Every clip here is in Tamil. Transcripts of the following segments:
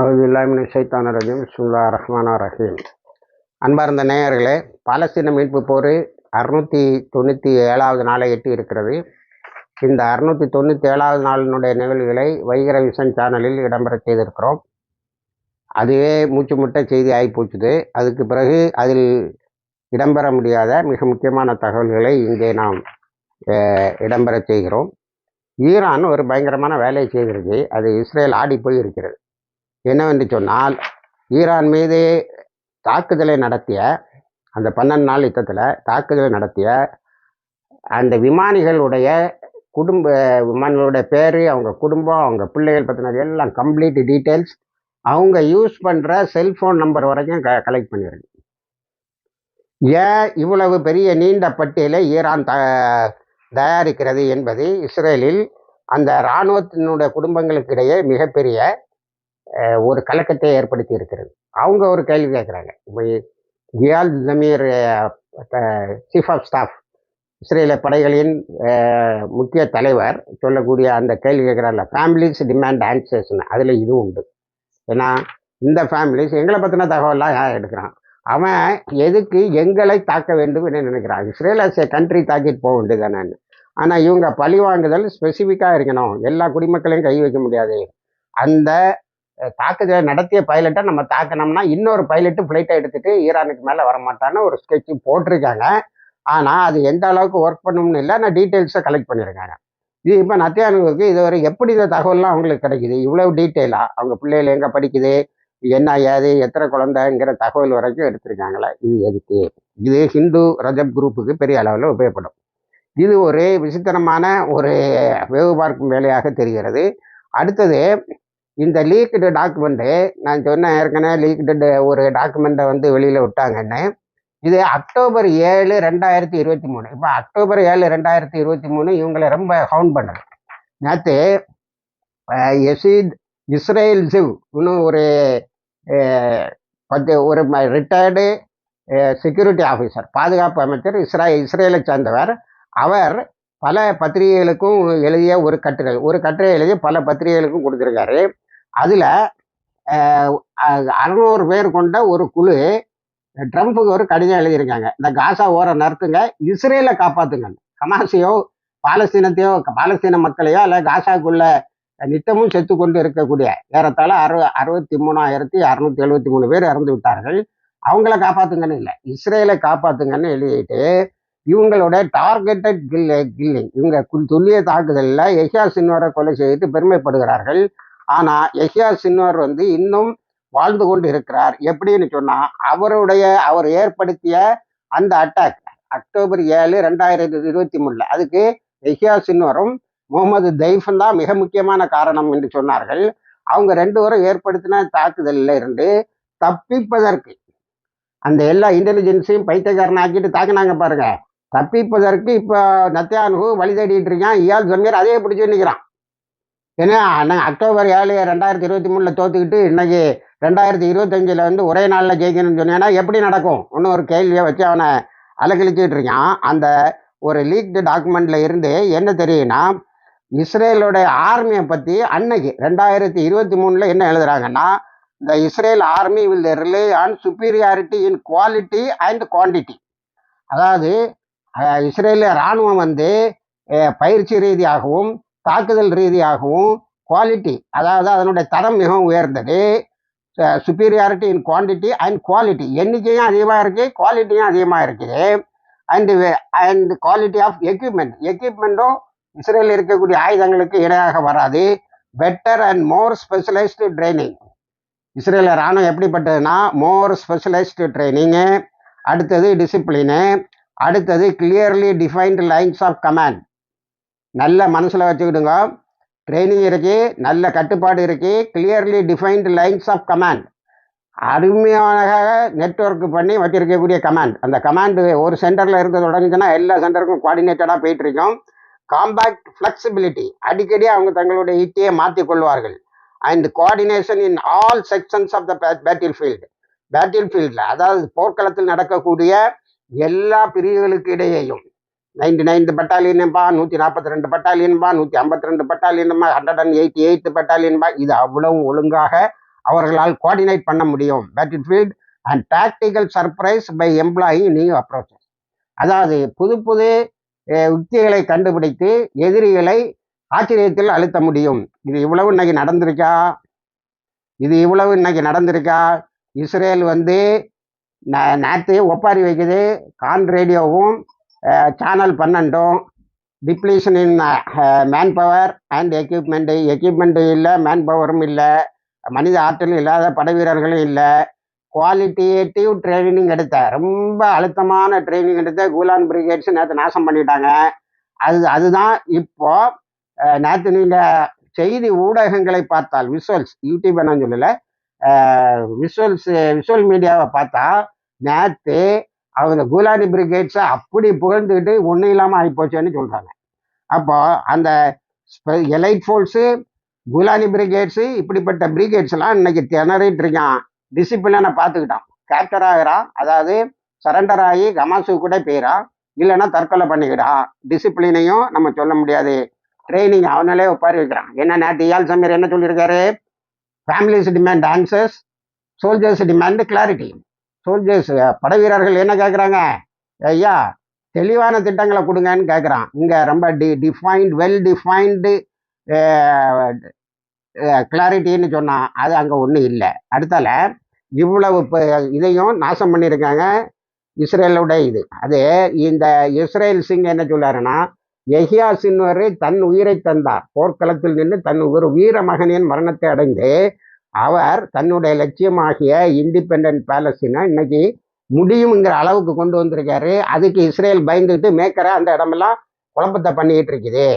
அவுதுல்லாமின் சைத்தான ரஜீம் சுல்லா ரஹ்மானா ரஹீம். அன்பார்ந்த நேயர்களே பாலஸ்தீன மீட்பு போர் அறுநூற்றி தொண்ணூற்றி ஏழாவது நாளை எட்டி இருக்கிறது. இந்த அறுநூற்றி தொண்ணூற்றி ஏழாவது நாளினுடைய நிகழ்வுகளை வைகர விஷன் சேனலில் இடம்பெற செய்திருக்கிறோம். அதுவே மூச்சு முட்டை செய்தி ஆகிப்போச்சுது அதுக்கு பிறகு அதில் இடம்பெற முடியாத மிக முக்கியமான தகவல்களை இங்கே நாம் இடம்பெற செய்கிறோம். ஈரான் ஒரு பயங்கரமான வேலையை செய்கிறது அது இஸ்ரேல் ஆடி போய் இருக்கிறது என்னவென்று சொன்னால் ஈரான் மீது தாக்குதலை நடத்திய அந்த பன்னெண்டு நாள் யுத்தத்தில் தாக்குதலை நடத்திய அந்த விமானிகளுடைய குடும்ப விமானிகளுடைய பேர் அவங்க குடும்பம் அவங்க பிள்ளைகள் பற்றினது எல்லாம் கம்ப்ளீட் டீட்டெயில்ஸ் அவங்க யூஸ் பண்ணுற செல்ஃபோன் நம்பர் வரைக்கும் க கலெக்ட் பண்ணியிருக்கு ஏன் இவ்வளவு பெரிய நீண்ட பட்டியலை ஈரான் த தயாரிக்கிறது என்பது இஸ்ரேலில் அந்த இராணுவத்தினுடைய குடும்பங்களுக்கு இடையே மிகப்பெரிய ஒரு கலக்கத்தை ஏற்படுத்தி இருக்கிறது. அவங்க ஒரு கேள்வி கேட்குறாங்க. இப்போ Eyal Zamir chief of staff இஸ்ரேல படைகளின் முக்கிய தலைவர் சொல்லக்கூடிய அந்த கேள்வி கேட்குறாருல ஃபேமிலிஸ் டிமாண்ட் ஆன்சர்ஸ்னு அதில் இது உண்டு. ஏன்னா இந்த ஃபேமிலிஸ் எங்களை பற்றின தகவலாம் யார் எடுக்கிறான்? அவன் எதுக்கு எங்களை தாக்க வேண்டும் என்று நினைக்கிறான்? இஸ்ரேல் as கண்ட்ரி தாக்கிட்டு போக வேண்டியதானே ஆனால் இவங்க பழி வாங்குதல் ஸ்பெசிஃபிக்காக இருக்கணும். எல்லா குடிமக்களையும் கை வைக்க முடியாது. அந்த தாக்குதலை நடத்திய பைலட்டை நம்ம தாக்கினோம்னா இன்னொரு பைலட்டு ஃப்ளைட்டை எடுத்துட்டு ஈரானுக்கு மேலே வரமாட்டான்னு ஒரு ஸ்கெட்சு போட்டிருக்காங்க. ஆனால் அது எந்த அளவுக்கு ஒர்க் பண்ணணும்னு இல்லை நான் டீட்டெயில்ஸை கலெக்ட் பண்ணியிருக்காங்க இது இப்போ நத்தியானுக்கு இதுவரை எப்படி இந்த தகவல்லாம் அவங்களுக்கு கிடைக்குது? இவ்வளவு டீட்டெயிலாக அவங்க பிள்ளைகள் எங்கே படிக்குது? என்ன ஏது? எத்தனை குழந்தைங்கிற தகவல் வரைக்கும் எடுத்திருக்காங்களே? இது எதுக்கு? இது ஹிந்து ரஜப் குரூப்புக்கு பெரிய அளவில் உபயோகப்படும். இது ஒரு விசித்திரமான ஒரு வேவு பார்க்கும் வேலையாக தெரிகிறது. அடுத்தது இந்த லீக்டு டாக்குமெண்ட்டு நான் சொன்னேன் ஏற்கனவே லீக்டு ஒரு டாக்குமெண்ட்டை வந்து வெளியில் விட்டாங்கன்னு. இது அக்டோபர் ஏழு ரெண்டாயிரத்தி இருபத்தி மூணு. இப்போ அக்டோபர் ஏழு ரெண்டாயிரத்தி இருபத்தி மூணு இவங்களை ரொம்ப ஹவுண்ட் பண்ணுது நேற்று எசீத் இஸ்ரேல் சிவ் இன்னும் ஒரு பத்து ஒரு ரிட்டையர்டு செக்யூரிட்டி ஆஃபீஸர் பாதுகாப்பு அமைச்சர் இஸ்ரா இஸ்ரேலை சேர்ந்தவர். அவர் பல பத்திரிகைகளுக்கும் எழுதிய ஒரு கட்டுரை. ஒரு கட்டுரை எழுதி பல பத்திரிகைகளுக்கும் கொடுத்துருக்காரு. அதில் அறுநூறு பேர் கொண்ட ஒரு குழு ட்ரம்ப்புக்கு ஒரு கடிதம் எழுதியிருக்காங்க. இந்த காசா ஓர நிறுத்துங்க இஸ்ரேலை காப்பாத்துங்க. ஹமாஸையோ பாலஸ்தீனத்தையோ பாலஸ்தீன மக்களையோ அல்ல காசாக்குள்ள நித்தமும் செத்து கொண்டு இருக்கக்கூடிய ஏறத்தாழ அறு அறுபத்தி மூணாயிரத்தி அறுநூத்தி எழுபத்தி மூணு பேர் இறந்து விட்டார்கள். அவங்கள காப்பாத்துங்கன்னு இல்லை இஸ்ரேலை காப்பாத்துங்கன்னு எழுதிட்டு இவங்களோட டார்கெட்டட் கில் கில்லிங் இவங்க துல்லிய தாக்குதலில் எஹியா சின்வரை கொலை செய்து பெருமைப்படுகிறார்கள். ஆனால் எஹியா சின்வர் வந்து இன்னும் வாழ்ந்து கொண்டு இருக்கிறார் எப்படின்னு சொன்னால் அவருடைய அவர் ஏற்படுத்திய அந்த அட்டாக் அக்டோபர் ஏழு ரெண்டாயிரத்தி இருபத்தி மூணில். அதுக்கு எஹியா சின்வரும் முகமது தைஃபும் தான் மிக முக்கியமான காரணம் என்று சொன்னார்கள். அவங்க ரெண்டு பேரும் ஏற்படுத்தின தாக்குதலில் இருந்து தப்பிப்பதற்கு அந்த எல்லா இன்டெலிஜென்ஸையும் பைத்தியக்காரன் ஆக்கிட்டு தாக்குனாங்க பாருங்கள் தப்பிப்பதற்கு இப்போ நத்தியானு வழி தேடிட்டு இருக்கான். இயால் ஜமீர் அதே பிடிச்சி நிற்கிறான் ஏன்னா அன்னை- அக்டோபர் ஏழு ரெண்டாயிரத்தி இருபத்தி மூணில் தோத்துக்கிட்டு இன்னைக்கு ரெண்டாயிரத்தி இருபத்தஞ்சில் வந்து ஒரே நாளில் ஜெயிக்கணும்னு சொன்னேன்னா எப்படி நடக்கும்? இன்னும் ஒரு கேள்வியை வச்சு அவனை அலக்கழிச்சிட்டு இருக்கான். அந்த ஒரு லீக்டு டாக்குமெண்ட்ல இருந்து என்ன தெரியும்னா இஸ்ரேலோட ஆர்மியை பற்றி அன்னைக்கு ரெண்டாயிரத்தி இருபத்தி மூணில் என்ன எழுதுறாங்கன்னா the Israel army will rely on superiority in quality and quantity அதாவது இஸ்ரேலிய இராணுவம் வந்து பயிற்சி ரீதியாகவும் தாக்குதல் ரீதியாகவும் குவாலிட்டி அதாவது அதனுடைய தரம் மிகவும் உயர்ந்தது. Superiority in quantity and quality எண்ணிக்கையும் அதிகமாக இருக்குது குவாலிட்டியும் அதிகமாக இருக்குது. And and quality of equipment எக்யூப்மெண்ட்டும் இஸ்ரேலில் இருக்கக்கூடிய ஆயுதங்களுக்கு இணையாக வராது. Better and more specialised training இஸ்ரேலில் ராணுவம் எப்படிப்பட்டதுன்னா மோர் ஸ்பெஷலைஸ்டு ட்ரைனிங்கு அடுத்தது டிசிப்ளினு அடுத்தது clearly defined lines of command நல்ல மனசில் வச்சுக்கிடுங்க. ட்ரைனிங் இருக்கு நல்ல கட்டுப்பாடு இருக்கு clearly defined lines of command அருமையாக நெட்வொர்க் பண்ணி வச்சிருக்கக்கூடிய கமாண்ட் அந்த கமாண்டு ஒரு சென்டரில் இருந்து தொடங்குச்சுன்னா எல்லா சென்டருக்கும் குவாடினேட்டடாக போயிட்டுருக்கோம் காம்பேக்ட் ஃப்ளெக்சிபிலிட்டி அடிக்கடி அவங்க தங்களுடைய ஹிட்டியை மாற்றிக் கொள்வார்கள். And coordination in all sections of the battlefield battle ஃபீல்டில் அதாவது போர்க்களத்தில் நடக்கக்கூடிய எல்லா பிரிவுகளுக்கு இடையேயும். நைன்டி நைன்த் பட்டாலியன்பா நூற்றி நாற்பத்தி ரெண்டு பட்டாலியன்பா நூற்றி ஐம்பத்தி ரெண்டு பட்டாலியன்பா ஹண்ட்ரட் அண்ட் எயிட்டி எயித்து பட்டாலியன்பா இது அவ்வளவு ஒழுங்காக அவர்களால் கோஆர்டினேட் பண்ண முடியும். Battlefield and tactical surprise by employee new approaches அதாவது புது புது உத்திகளை கண்டுபிடித்து எதிரிகளை ஆச்சரியத்தில் அழுத்த முடியும். இது இவ்வளவு இன்னைக்கு நடந்திருக்கா? இது இவ்வளவு இன்னைக்கு நடந்திருக்கா? இஸ்ரேல் வந்து ந- ஒப்பாரி வைக்குது கான் ரேடியோவும் channel பன்னெண்டும். Depletion in manpower and equipment equipment இல்லை மேன் பவரும் இல்லை. மனித ஆற்றலும் இல்லாத படை வீரர்களும் இல்லை குவாலிட்டேட்டிவ் ட்ரைனிங் எடுத்த ரொம்ப அழுத்தமான ட்ரைனிங் எடுத்த கூலான் பிரிகேட்ஸ் நேற்று நாசம் பண்ணிட்டாங்க. அது அதுதான் இப்போ நேற்று நீங்கள் செய்தி ஊடகங்களை பார்த்தால் விஷுவல்ஸ் யூடியூப் என்ன சொல்லலை விஷுவல்ஸ் விஷுவல் மீடியாவை பார்த்தா நேற்று அவங்க கூலானி பிரிகேட்ஸை அப்படி புகழ்ந்துக்கிட்டு ஒன்றும் இல்லாமல் ஆகிப்போச்சேன்னு சொல்கிறாங்க அப்போ அந்த எலைட் ஃபோர்ஸு குலானி பிரிகேட்ஸு இப்படிப்பட்ட பிரிகேட்ஸ்லாம் இன்னைக்கு திணறிட்டு இருக்கான். டிசிப்ளினை பார்த்துக்கிட்டான். கேப்டர் ஆகிறான் அதாவது சரண்டர் ஆகி கமாசு கூட போயிடான் இல்லைன்னா தற்கொலை பண்ணிக்கிடான் டிசிப்ளினையும் நம்ம சொல்ல முடியாது. ட்ரைனிங் அவனாலே ஒப்பாரி வைக்கிறான். என்ன நேற்று இயால் சமீர் என்ன சொல்லியிருக்காரு? Families demand answers soldiers demand clarity soldiers படை வீரர்கள் என்ன கேட்குறாங்க ஐயா தெளிவான திட்டங்களை கொடுங்கன்னு கேட்குறான் இங்கே ரொம்ப டி டிஃபைன்டு வெல் டிஃபைன்டு கிளாரிட்டின்னு சொன்னான். அது அங்கே ஒன்றும் இல்லை. அடுத்தால இவ்வளவு இப்போ இதையும் நாசம் பண்ணியிருக்காங்க இஸ்ரேலோட இது. அது இந்த இஸ்ரேல் சிங் என்ன சொல்லாருன்னா எஹியா சின்வரே தன் உயிரை தந்தார். போர்க்களத்தில் நின்று தன் ஒரு வீர மகனின் மரணத்தை அடைந்து அவர் தன்னுடைய லட்சியமாகிய இண்டிபெண்டன்ட் பேலஸ்தீனை இன்னைக்கு முடியுங்கிற அளவுக்கு கொண்டு வந்திருக்காரு. அதுக்கு இஸ்ரேல் பயந்துட்டு மேக்கரை அந்த இடமெல்லாம் குழப்பத்தை பண்ணிக்கிட்டு இருக்குது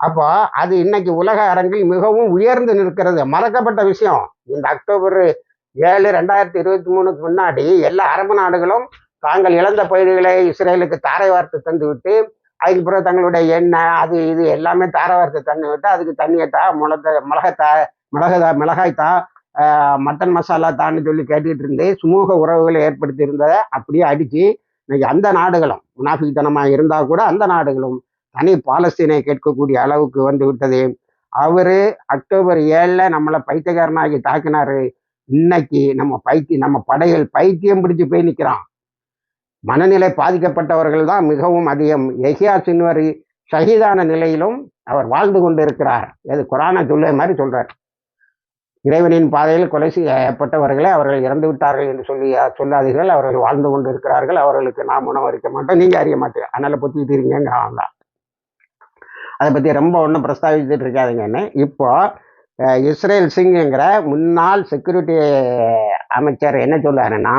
அப்போ அது இன்னைக்கு உலக அரங்கில் மிகவும் உயர்ந்து நிற்கிறது. மறக்கப்பட்ட விஷயம். இந்த அக்டோபர் ஏழு ரெண்டாயிரத்தி இருபத்தி மூணுக்கு முன்னாடி எல்லா அரபு நாடுகளும் தாங்கள் இழந்த பகுதிகளை இஸ்ரேலுக்கு தாரை வார்த்து தந்துவிட்டு அதுக்கு பிறகு தங்களுடைய எண்ணெய் அது இது எல்லாமே தாரை தண்ணி விட்டு அதுக்கு தண்ணியை தா முளத்த மிளகாத்தா மிளகா மிளகாய்த்தா தா மட்டன் மசாலா தான்னு சொல்லி கேட்டுக்கிட்டு இருந்து சுமூக உறவுகளை ஏற்படுத்தி இருந்ததை அப்படியே அடித்து இன்னைக்கு அந்த நாடுகளும் முனாஃபித்தனமாக இருந்தால் கூட அந்த நாடுகளும் தனி பாலஸ்தீனை கேட்கக்கூடிய அளவுக்கு வந்து விட்டது. அவர் அக்டோபர் ஏழில் நம்மளை பைத்தியக்காரனாகி தாக்கினார். இன்னைக்கு நம்ம பைத்தி நம்ம படைகள் பைத்தியம் பிடிச்சு போய் நிற்கிறான் மனநிலை பாதிக்கப்பட்டவர்கள் தான் மிகவும் அதிகம். எஹியா சின்வரி ஷஹீதான நிலையிலும் அவர் வாழ்ந்து கொண்டிருக்கிறார். அது குரானை சொல்ல மாதிரி சொல்றார். இறைவனின் பாதையில் கொலை செய்யப்பட்டவர்களை அவர்கள் இறந்து விட்டார்கள் என்று சொல்லி சொல்லாதீர்கள். அவர்கள் வாழ்ந்து கொண்டு இருக்கிறார்கள் அவர்களுக்கு நாம் உணவளிக்க மாட்டோம் நீங்க அறிய மாட்டீங்க. அதனால பொத்திட்டு இருக்கீங்க அதை பற்றி ரொம்ப ஒன்றும் பிரஸ்தாபிச்சுட்டு இருக்காதுங்கன்னு இப்போ இஸ்ரேல் சிங்குங்கிற முன்னாள் செக்யூரிட்டி அமைச்சர் என்ன சொல்றாருன்னா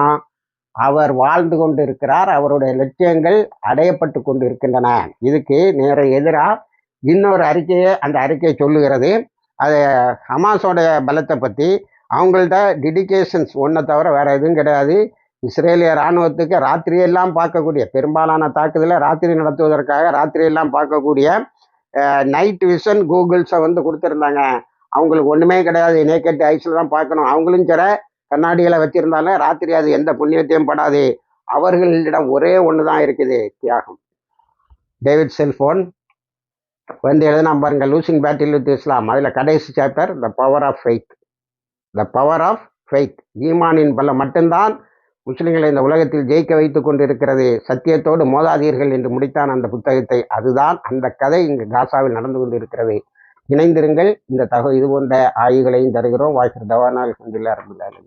அவர் வாழ்ந்து கொண்டு இருக்கிறார் அவருடைய லட்சியங்கள் அடையப்பட்டு கொண்டு இருக்கின்றன இதுக்கு நேர எதிராக இன்னொரு அறிக்கையை அந்த அறிக்கையை சொல்லுகிறது. அது ஹமாஸோடைய பலத்தை பற்றி அவங்கள்ட்ட டெடிக்கேஷன்ஸ் ஒன்றை தவிர வேறு எதுவும் கிடையாது. இஸ்ரேலிய இராணுவத்துக்கு ராத்திரியெல்லாம் பார்க்கக்கூடிய பெரும்பாலான தாக்குதலை ராத்திரி நடத்துவதற்காக ராத்திரியெல்லாம் பார்க்கக்கூடிய நைட் விஷன் கூகுள்ஸை வந்து கொடுத்துருந்தாங்க. அவங்களுக்கு ஒன்றுமே கிடையாது. நேக்கெட் ஐஸில் தான் பார்க்கணும். அவங்களும் சில கண்ணாடிகளை வச்சிருந்தாலும் ராத்திரி அது எந்த புண்ணியத்தையும் படாது. அவர்களிடம் ஒரே ஒன்று தான் இருக்குது தியாகம். டேவிட் செல்ஃபோன் வந்து எழுதினா பாருங்க லூசிங் பேட்டில் வித் இஸ்லாம் அதில் கடைசி chapter the power of faith the power of faith ஈமானின் பலம் மட்டும்தான் முஸ்லிம்களை இந்த உலகத்தில் ஜெயிக்க வைத்து கொண்டிருக்கிறது. சத்தியத்தோடு மோதாதீர்கள் என்று முடித்தான் அந்த புத்தகத்தை. அதுதான் அந்த கதை இங்கு காசாவில் நடந்து கொண்டிருக்கிறது. இணைந்திருங்கள் இந்த தகவல் இது போன்ற ஆய்வுகளையும் தருகிறோம். வாய்ஸ் தவானால் அல்ஹம்துலில்லாஹ்